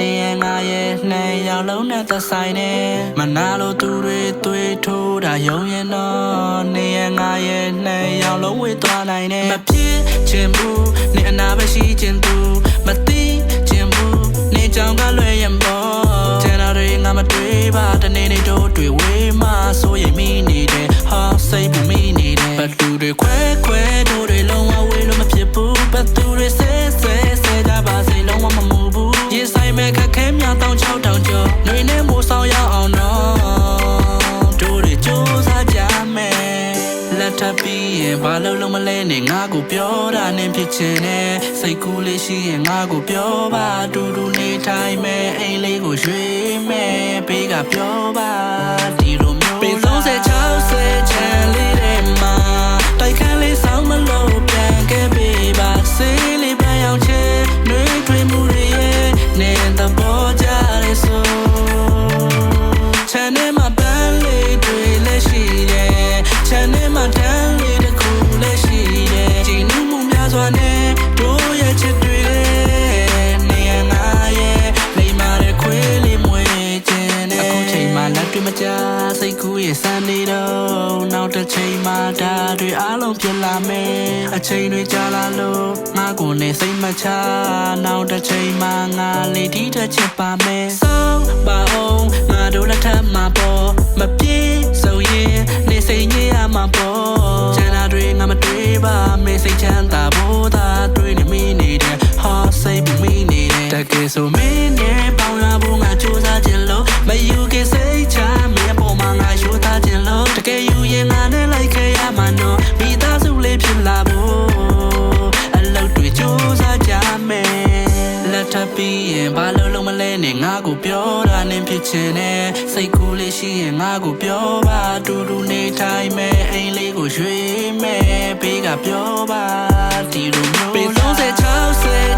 ရဲ့နှစ်ယောက်လုံးနဲ့သက်ဆိုင်နေမနာလို့သူတွေသွေးထိုးတာယုံရင်တော့နေရငါရဲ့နှစ်ယောက်လုံးဝေးသွားနိုင်တယ်မဖြစ်ချင်ဘူးနေအနာပဲရှိချင်သူမသိချင်ဘူးနေကြောင်ကလွယ်ရင်ပေါ့ကျန်တာတွေငါမတွေးပါတနေ့နေ့တို့တွေဝေးမှဆိုရင်မိနေတယ်ဟာစိတ်ပူမိနေတယ်ဘသူတွေခွဲခွဲတို့တွေလုံးဝဝေးလို့မဖြစ်ဘူးဘသူတွေ 9000ကျော်နေနဲ့မိုးဆောင်ရအောင်နော်တို့တွေကြိုးစားကြမယ်လက်ထပ်ပြီးရင်ဘာလို့လုံးမလဲနဲ့ငါကိုပြောတာနဲ့ဖြစ်ချင်တယ်စိတ်ကူးလေးရှိရင်ငါကိုပြောပါအတူတူနေထိုင်မယ်အိမ်လေးကိုရွှေ့မယ်ဘေးကပြောပါ က်တွေမကြစိတ်ကူးရဲ့စမ်းနေတော့နောက်တစ်ချိန်မှာဒါတွေအားလုံးဖြစ်လာမယ်အချိန်တွေကြာလာလို့ငါကိုနေစိတ်မချနောက်တစ်ချိန်မှာငါလေးဒီတစ်ချက်ပါမယ်စောင်းပါအောင်ငါတို့လက်ထပ်မှာပေါ်မပြေဆိုရင်နေစိတ်ညစ်ရမှာပေါ်ကျန်တာတွေငါမတွေးပါမေစိတ်ချမ်းသာဖို့သာတွေးနေမိနေတယ်ဟာစိတ်ပူမိနေတယ်တကယ်ဆိုမင်းနဲ့ ကိုပြောတာနဲ့ဖြစ်ချင်တယ်စိတ်ကူးလေးရှိရင်ငါကိုပြောပါအတူတူနေထိုင်မယ်အိမ်လေးကိုရွှေ့မယ်ဘေးကပြောပါဒီလိုမျိုးပေ30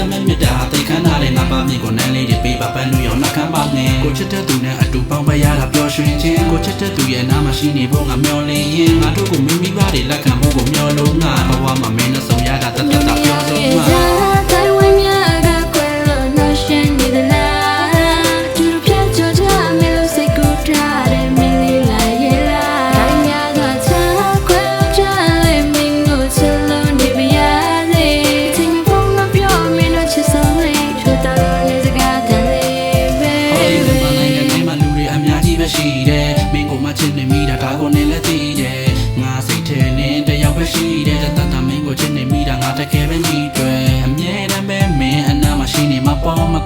ဆက်မဲ့မြတ်တာသိခမ်းထားတဲ့နာပါမြင့်ကိုနန်းလေးတွေပေးပါပန်းလူရောနှကမ်းပါနဲ့ကိုချစ်တဲ့သူနဲ့အတူပေါင်းပရတာပျော်ရွှင်ခြင်းကိုချစ်တဲ့သူရဲ့နာမရှိနေဖို့ငါမျှော်လင့်ရင်ငါတို့ကိုမိမိပါတွေလက်ခံဖို့ကိုမျှော်လို့ငါဘဝမှာမင်းနဲ့ဆုံရတာတသက်တာပျော်ဆုံးမှာ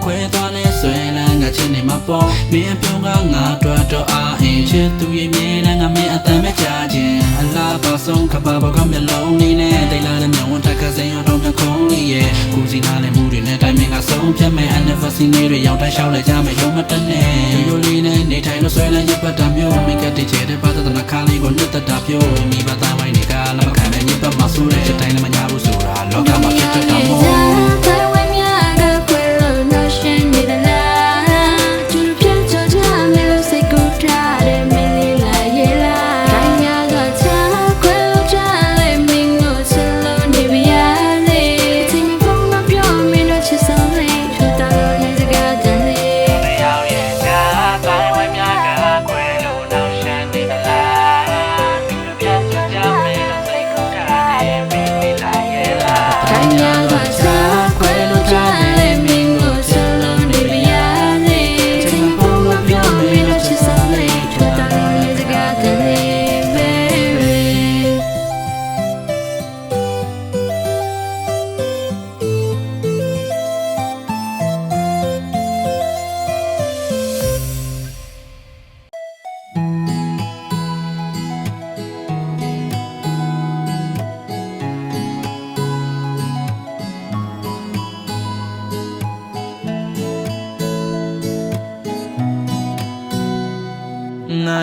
ခွဲသွားနဲ့ဆွဲလန်းငါချစ်နေမှာပေါ့မင်းအပြုံးကငါတွေ့တော့အားအင်းချစ်သူရဲ့မြဲတမ်းငါမင်းအတန်ပဲကြားခြင်းအလားပါဆုံးကပါဘောကမျက်လုံးလေးနဲ့တိတ်လာတဲ့မျက်ဝန်းတက်ကစင်ရတော့ပြန်ခုံးလေးရဲ့ကူစီနာနဲ့မှုတွေနဲ့တိုင်းမင်းကဆုံးဖြတ်မဲ့ anniversary နေ့တွေရောက်တိုင်းရှောက်လိုက်ကြမယ်ရုံမတနဲ့ရိုးရိုးလေးနဲ့နေထိုင်လို့ဆွဲလန်းရပတ်တာမျိုးမိကတိချေတဲ့ပါသဒနာခါလေးကိုနှစ်သက်တာပြောမိဘသားဝိုင်းတွေကလမခံတဲ့ညပတ်မှာဆိုတဲ့တိုင်းလည်းမညာဘူးဆိုတာလောကမှာဖြစ်တတ်တာမို့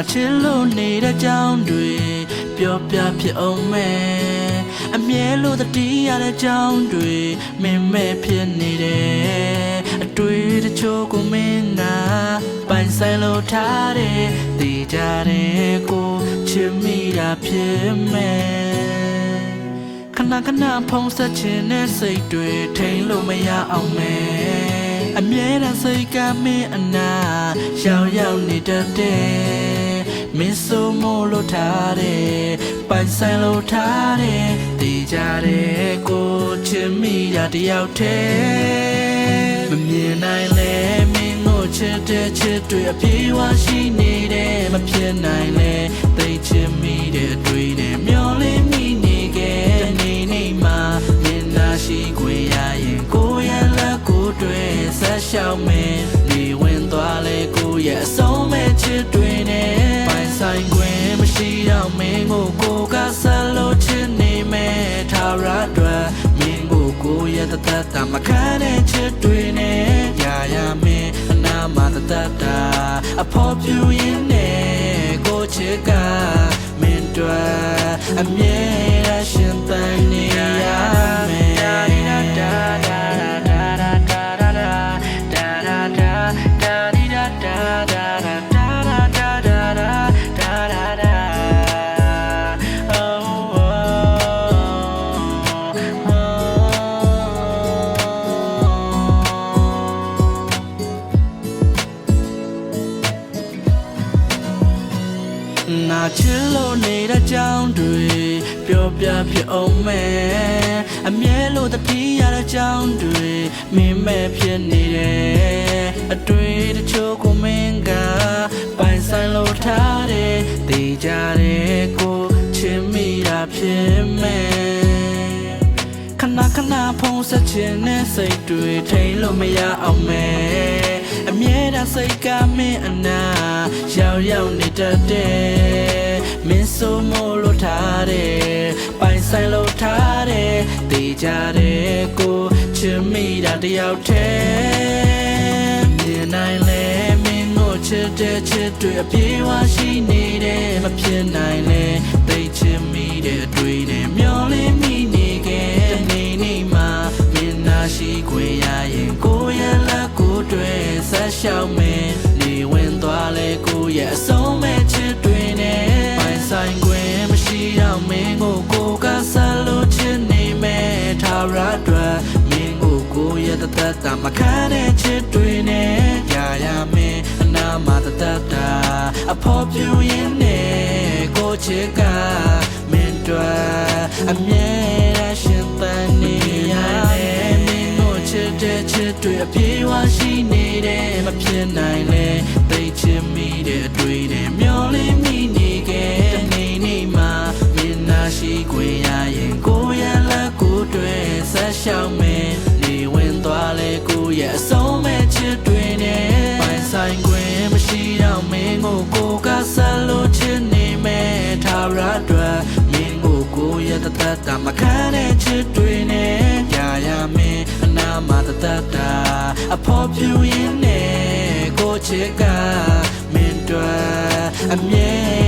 ချစ်လို့နေတဲ့ကြောင်းတွေပြောပြဖြစ်အောင်မယ်အမြဲလို့တတိရတဲ့ကြောင်းတွေမင်းမဲ့ဖြစ်နေတယ်အတွေ့တချို့ကိုမင်းကပိုင်ဆိုင်လို့ထားတယ်တည်ကြတယ်ကိုချစ်မိတာဖြစ်မယ်ခဏခဏဖုံးဆက်ခြင်းနဲ့စိတ်တွေထိန်လို့မရအောင်မယ်အမြဲတမ်းစိတ်ကမင်းအနာရောက်ရောက်နေတတ်တယ် မင်းဆိုမို့လို့ထားတယ်ပိုင်ဆိုင်လို့ထားတယ်တည်ကြတယ်ကိုချစ်မိတာတယောက်တည်းမမြင်နိုင်လဲမင်းကိုချစ်တဲ့ချစ်တွေအပြေးဝရှိနေတယ်မဖြစ်နိုင်လဲသိချင်မိတဲ့အတွေ့နဲ့မျောလင်းမိနေခဲ့တဲ့နေနေမှာမင်းနာရှိခွေရရင်ကိုယ့်ရဲ့လက်ကိုယ်တွေဆက်ရှောက်မင်းနေဝင်သွားလေကိုယ့်ရဲ့အဆုံးမဲ့ချစ်တွေနဲ့ပိုင် ဆိုင်ခွင့်မရှိတော့မင်းကိုကိုယ်ကဆက်လို့ချစ်နေမယ်ထာဝရအတွက်မင်းကိုကိုယ့်ရဲ့တသက်တာမခံတဲ့ချစ်တွေနဲ့ရာရမင်းအနာမတသက်တာအဖို့ပြူရင်နဲ့ကိုချစ်ကမင်းတို့အမြဲ ဖြစ်အောင်မယ်အမြဲလို့တတိရတဲ့ကြောင်းတွေမင်းမဲ့ဖြစ်နေတယ်အတွေ့တချို့ကိုမင်းကပိုင်ဆိုင်လို့ထားတယ်တည်ကြတယ်ကိုချစ်မိတာဖြစ်မယ်ခဏခဏဖုံးဆက်ခြင်းနဲ့စိတ်တွေထိန်လို့မရအောင်မယ်အမြဲတမ်းစိတ်ကမင်းအနာရောက်ရောက်နေတတ်တယ်မင်း ဆိုမို့လို့ထားတယ်ပိုင်ဆိုင်လို့ထားတယ်တည်ကြတယ်ကိုချစ်မိတာတယောက်တည်းမြင်နိုင်လဲမင်းတို့ချစ်တဲ့ချစ်တွေအပြေးဝရှိနေတယ်မဖြစ်နိုင်လဲသိချစ်မိတဲ့တွေနဲ့မျောလင်းမိနေခဲ့နေနေမှာမင်းနာရှိခွင့်ရရင်ကိုရဲ့လက်ကိုတွေဆက်လျှောက်မယ်နေဝင်သွားလဲကိုရဲ့အဆုံးမဲ့ချစ်တွေနဲ့ ဆိုင်ခွင့်မရှိတော့မင်းကိုကိုကဆလို့ချင်နေမဲ့ထာဝရအတွက်မင်းကိုကိုရဲ့တသက်တာမခံတဲ့ချစ်တွေနဲ့ကြာရမင်းအနာမှာတသက်တာအဖို့ပြူရင်းနဲ့ကိုချစ်ကမင်းတွေအမြဲတမ်းရှင်သန်နေရမယ်မင်းကိုချစ်တဲ့ချစ်တွေအပြေးဝရှိနေတယ်မဖြစ်နိုင်လေသိချင်မိတဲ့အတွေ့တွေ ခွေရရင်ကိုရလက်ကိုတွေ့ဆက်ရှောင်းမယ်နေဝင်သွားလေကိုရဲ့အဆုံးမဲ့ချစ်တွေနဲ့ပိုင်ဆိုင်ခွင့်မရှိတော့မင်းကိုကိုကဆက်လို့ချစ်နေမယ်ထာဝရအတွက်မင်းကိုကိုရဲ့တသက်တာမခံတဲ့ချစ်တွေနဲ့ကြာရမင်းအနာမတသက်တာအဖို့ပြူရင်နဲ့ကိုချစ်ကမင်းတို့အမြဲ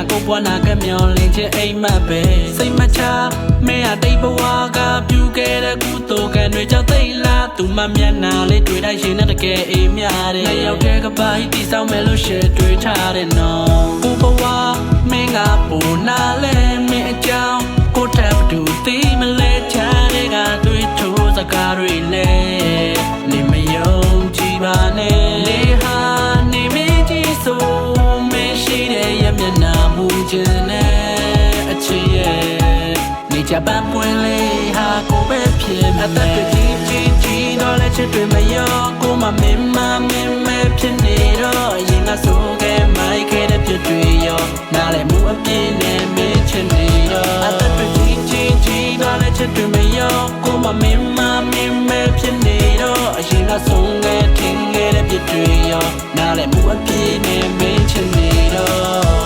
ကကိုပွားနာကမျောလင်းချင်အိမ်မက်ပဲစိတ်မချမင်းကတိတ်ဘဝကပြူခဲ့တဲ့ကုသိုလ်ကံတွေကြောင့်သိလားသူမမျက်နှာလေးတွေ့တိုင်းရှင်နဲ့တကယ်အေးများတယ်နှစ်ယောက်တည်းကပါဟိတီဆောင်မယ်လို့ရှယ်တွေ့ထားတယ်နော်ကိုဘဝမင်းကပူနာလဲမင်းအကြောင်းကိုတက်တူသိမလဲချားတဲ့ကတွေ့ထိုးစကားတွေလဲနေမယုံကြည်ပါနဲ့လေဟာနေ က်နှာမူခြင်းနဲ့အချစ်ရဲ့နေချပန်းပွင့်လေးဟာကိုပဲဖြစ်မယ်အသက်တွေကြီးကြီးကြီးတော့လက်ချစ်တွေမရောကိုမမင်းမမင်းမဲဖြစ်နေတော့ရင်ကဆိုခဲ့မိုက်ခဲ့တဲ့ပြစ်တွေရောနားလည်းမူအပြင်းနဲ့မင်းချစ်နေတော့အသက်တွေကြီးကြီးကြီးတော့လက်ချစ်တွေမရောကိုမမင်းမမင်းမဲဖြစ်နေတော့အရင်ကဆုံးခဲ့ထင်ခဲ့တဲ့ပြစ်တွေရောနားလည်းမူအပြင်းနဲ့မင်းချစ်နေတော့အာဆိုဘာနဲ့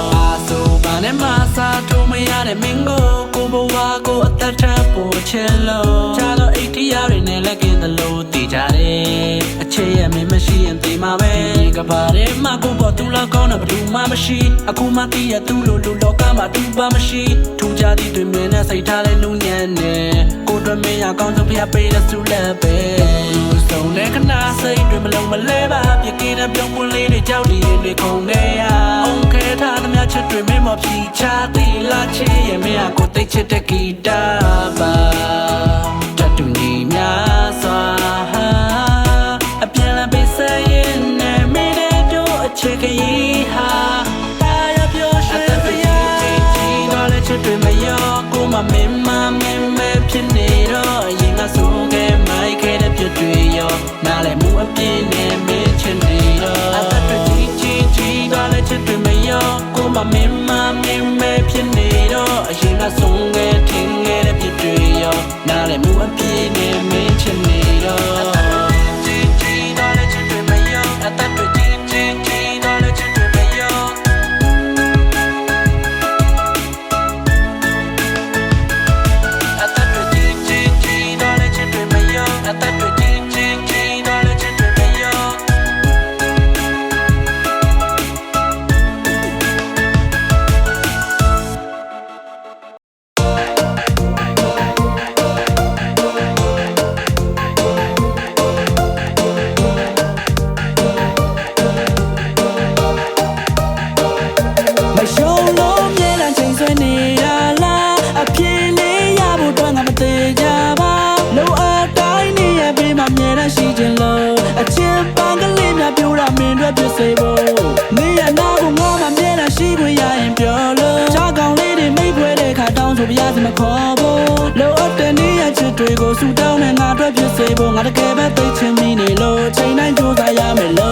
မစားထုံးမရတဲ့မင်းကိုကိုဘဝကိုအသက်ထပ်ပို့ချင်လို့ချာတော့အိတ်တရားတွေနဲ့လက်ကင်းသလိုတည်ကြတယ်အချစ်ရဲ့မင်းမရှိရင်သိမှာပဲကဘာရဲမှာကိုပေါ်သူလောက်ကောင်းတော့ဘယ်သူမှမရှိအခုမှသိရသူလိုလူလောကမှာတူပါမရှိထူကြသည်တွင်မင်းနဲ့စိတ်ထားတဲ့လူညံ့နေကိုတို့မင်းရကောင်းဆုံးဖျက်ပေးတဲ့သူလည်းပဲ လူဆုံးတဲ့ခဏစိတ်တွေမလုံးမလဲပါပြကင်းတဲ့ပြုံးပွင့်လေးတွေကြောက်ဒီရင်တွေခုန်နေရအောင်ခဲထားသမျှချစ်တွေမင်းမဖြီချသည်လားချစ်ရဲ့မင်းကကိုသိချစ်တဲ့ဂီတာပါတတူညီများစွာအပြန်လာပေးစရင်နဲ့မင်းတဲ့တို့အချစ်က လည်းမူအပြင်းနဲ့မင်းချစ်နေတော့အသက်တွေကြီးကြီးကြီးတော့လည်းချစ်တွေမရောကိုမမင်းမမင်းမဲဖြစ်နေတော့အရင်ကဆုံးခဲ့ထင်ခဲ့တဲ့ပြစ်တွေရောနားလည်းမူအပြင်းနဲ့မင်းချစ်နေ ချိန်တိုင်းကြိုးစားရမယ်လို့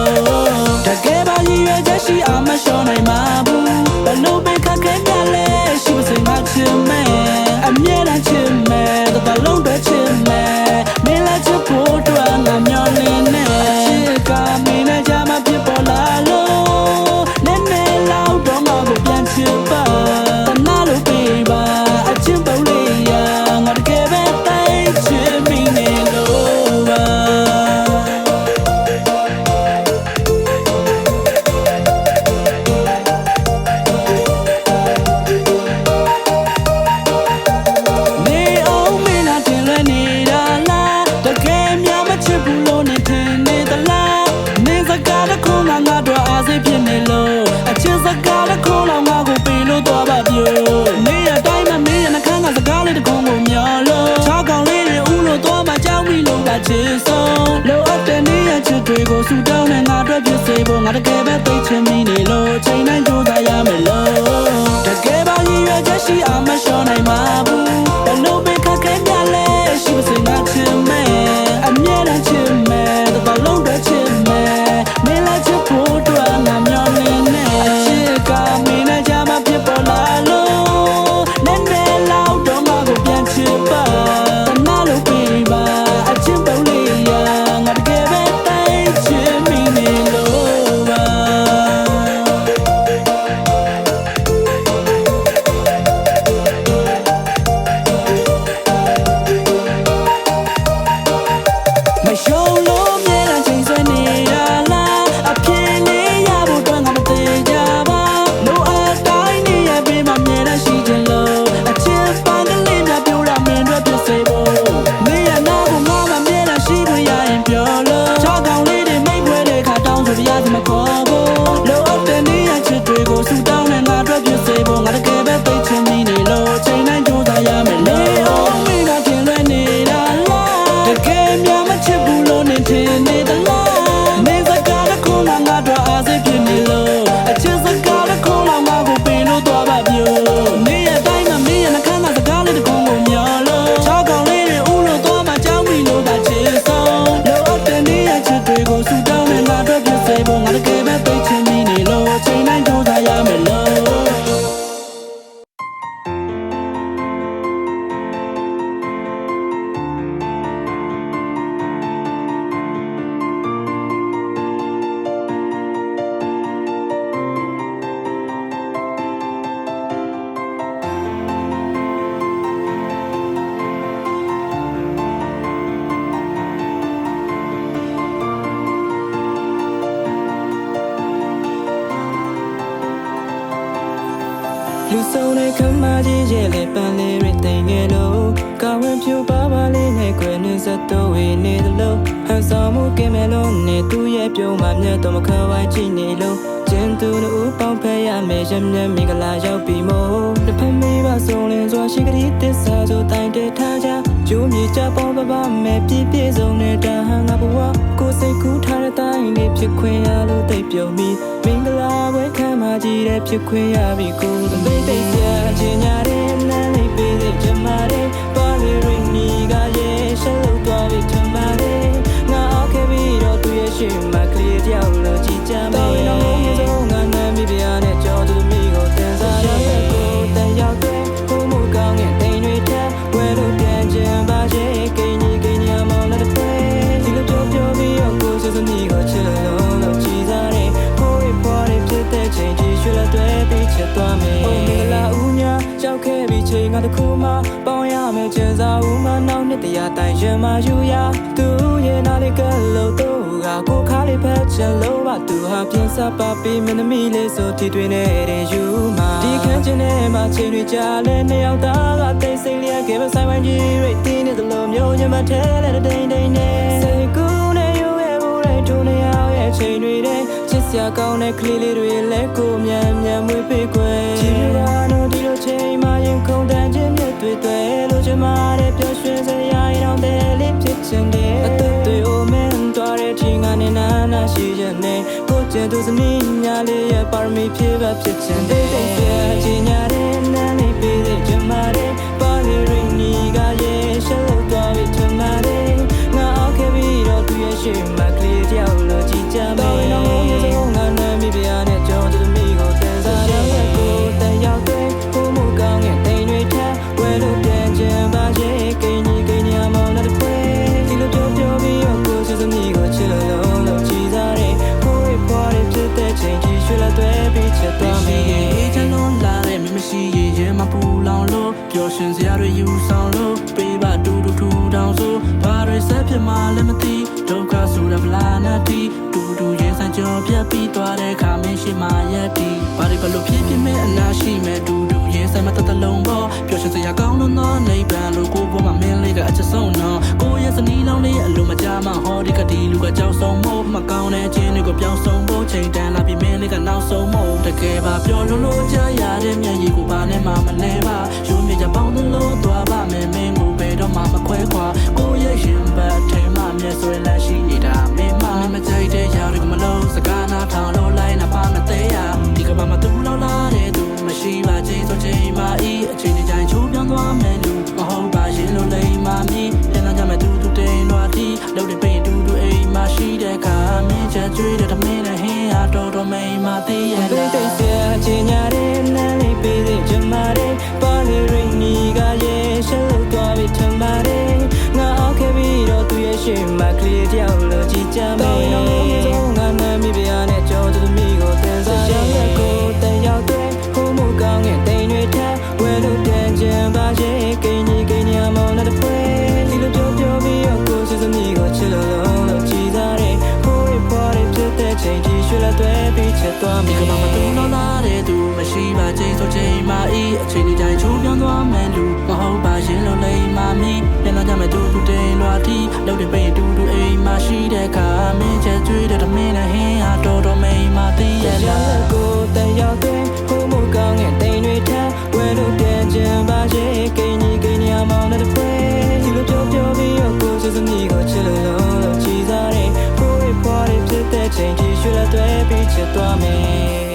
ကိုဆူတောင်းနေငါအတွက်ဖြစ်စေဖို့ငါတကယ်ပဲသိချင်မိနေလို့ချိန်တိုင်းကြိုးစားရမယ်လို့တကယ်ပါရည်ရွယ်ချက်ရှိအောင်မလျှော့နိုင်ပါဘူးဘလို့ ဆုံးတဲ့ခမကြီးရဲ့လေပန်းလေးတွေတိမ်ငယ်လို့ကောင်းဝင်ဖြူပါပါလေးနဲ့ကွယ်နေစတော့ဝေနေသလိုဟန်ဆောင်မှုကင်မယ်လို့နေသူ့ရဲ့ပြုံးမှမြတ်တော့မခဝိုင်းကြည့်နေလို့ကျင်းသူတို့ပေါင်းဖက်ရမယ်ရမျက်မင်္ဂလာရောက်ပြီမို့တစ်ဖက်မေးပါဆုံးလင်းစွာရှိကလေးတစ္ဆာဆိုတိုင်တဲထားကြကျိုးမြေချပေါပပမဲ့ပြည့်ပြည့်စုံနေတာဟန်ငါဘဝကိုစိတ်ကူးထားတဲ့တိုင်းလေးဖြစ်ခွင့်ရလို့တိတ်ပြုံပြီး မင်္ဂလာပွဲခံမကြီးတဲ့ဖြစ်ခွင့်ရပြီကိုယ်သိသိစရာချင်ညာတဲ့လမ်းလေးပေးတဲ့ချင်ပါတယ်ပါရီရင်းနီကရဲ့ရှယ်လို့သွားပြီချင်ပါတယ်ငါအောက်ခဲ့ပြီးတော့သူရဲ့ရှင်မ ဦးမနောက်နှစ်တရာတိုင်ရင်မယူရသူရဲ့နာလေးကလို့တော့ကကိုခါလေးဖက်ချင်လို့ပါသူဟာပြင်စပါပြီးမင်းသမီးလေးဆိုတီတွင်နေတဲ့ယူမှာဒီခန်းချင်းထဲမှာချိန်တွေကြာလဲနှစ်ယောက်သားကတိတ်ဆိတ်လျက်ကဲမဆိုင်ဝိုင်းကြီးရိတ်တင်းနေသလိုမျိုးညမထဲလဲတိန်တိန်နဲ့စိတ်ကူးနဲ့ယူရဲ့ဘူးတဲ့ထုံနေရောက်ရဲ့ချိန်တွေတဲ့ချ စရာကောင်းတဲ့ကလေးလေးတွေလည်းကိုမြန်မြန်မွေးပေးခွဲချစ်ရတော့ဒီလိုချိန်မှရင်ခုန်တန်းခြင်းမြတ်တွေတွေ့လို့ချမတဲ့ပျော်ရွှင်စရာရအောင်တယ်လေးဖြစ်ချင်တယ်အသက်တွေအိုမင်းတော်တဲ့ချိန်ကနေနာနာရှိရနေကိုကျဲသူစမီးညာလေးရဲ့ပါရမီဖြည့်ပါဖြစ်ချင်တယ်တိတ်ပြချင်းညာတဲ့နာနေပေးတဲ့ချမတဲ့ပါလီရင်းကြီးကရဲ့ရှောက်သွားပြီးချမတဲ့ငါအောက်ခဲ့ပြီးတော့သူရဲ့ရှေ့ င်စရာတွေယူဆောင်လို့ပေးပါတူတူထူတောင်ဆိုဘာတွေဆက်ဖြစ်မှလည်းမသိဒုက္ခဆိုတာဗလာနာတီတူတူရင်ဆိုင်ကြောပြတ်ပြီးသွားတဲ့ခါမင်းရှိမှရက်တီဘာတွေဘလို့ဖြစ်ဖြစ်မဲ့အနာရှိမဲ့တူတူရင်ဆိုင်မတတလုံးပေါ့ပျော်ရွှင်စရာကောင်းလို့တော့နေပန်လို့ကိုဘမှာမင်းလေးကအချက်ဆုံးနော်ကိုရဲ့စနီးလုံးလေးအလိုမကြမှာဟောဒီကဒီလူကကြောက်ဆုံးမို့မကောင်းတဲ့ခြင်းတွေကိုပြောင်းဆုံးဖို့ချိန်တန်လာပြီးမင်းလေးကနောက်ဆုံးမို့တကယ်ပါပြောလို့လို့ကြရတဲ့မျက်ရည်ကိုပါနဲ့မှမလဲပါရုံး ရဲ့တိတ်တိတ်ဆရာအချင်းညာတဲ့နန်းလေးပေးတဲ့ဂျမာတဲ့ပါလီရင်းနီကရဲ့ရှယ်လို့သွားပြီးထမ်းပါတယ်ငါအောက်ခဲ့ပြီးတော့သူရဲ့ရှေ့မှာကလေးတယောက်လိုကြည်ကြ သွားမယ်လူမဟုတ်ပါရင်လို့လိမ်မာမီပြန်လာကြမယ်သူသူတိန်လွာတီလှုပ်တဲ့ပိန်တူတူအိမ်မှာရှိတဲ့ခါမင်းချက်ကျွေးတဲ့တမင်းနဲ့ဟင်းဟာတော်တော်မိန်မာသေးရဲ့ရလားတဲ့ကိုတန်ရောက်တဲ့ဟိုမှုကောင်းတဲ့တိမ်တွေထမ်းဝဲလို့ပြန်ကြံပါရဲ့ကိန်းကြီးကိန်းညာမောင်းတဲ့ပွဲဒီလိုပြောပြောပြီးတော့ကိုစစ်သမီးကိုချစ်လို့လို့ကြည်စားတဲ့ဟိုးဖွားတဲ့ဖြစ်တဲ့ချိန်ကြီးရွှေလက်သွဲပြီးချစ်သွားမယ်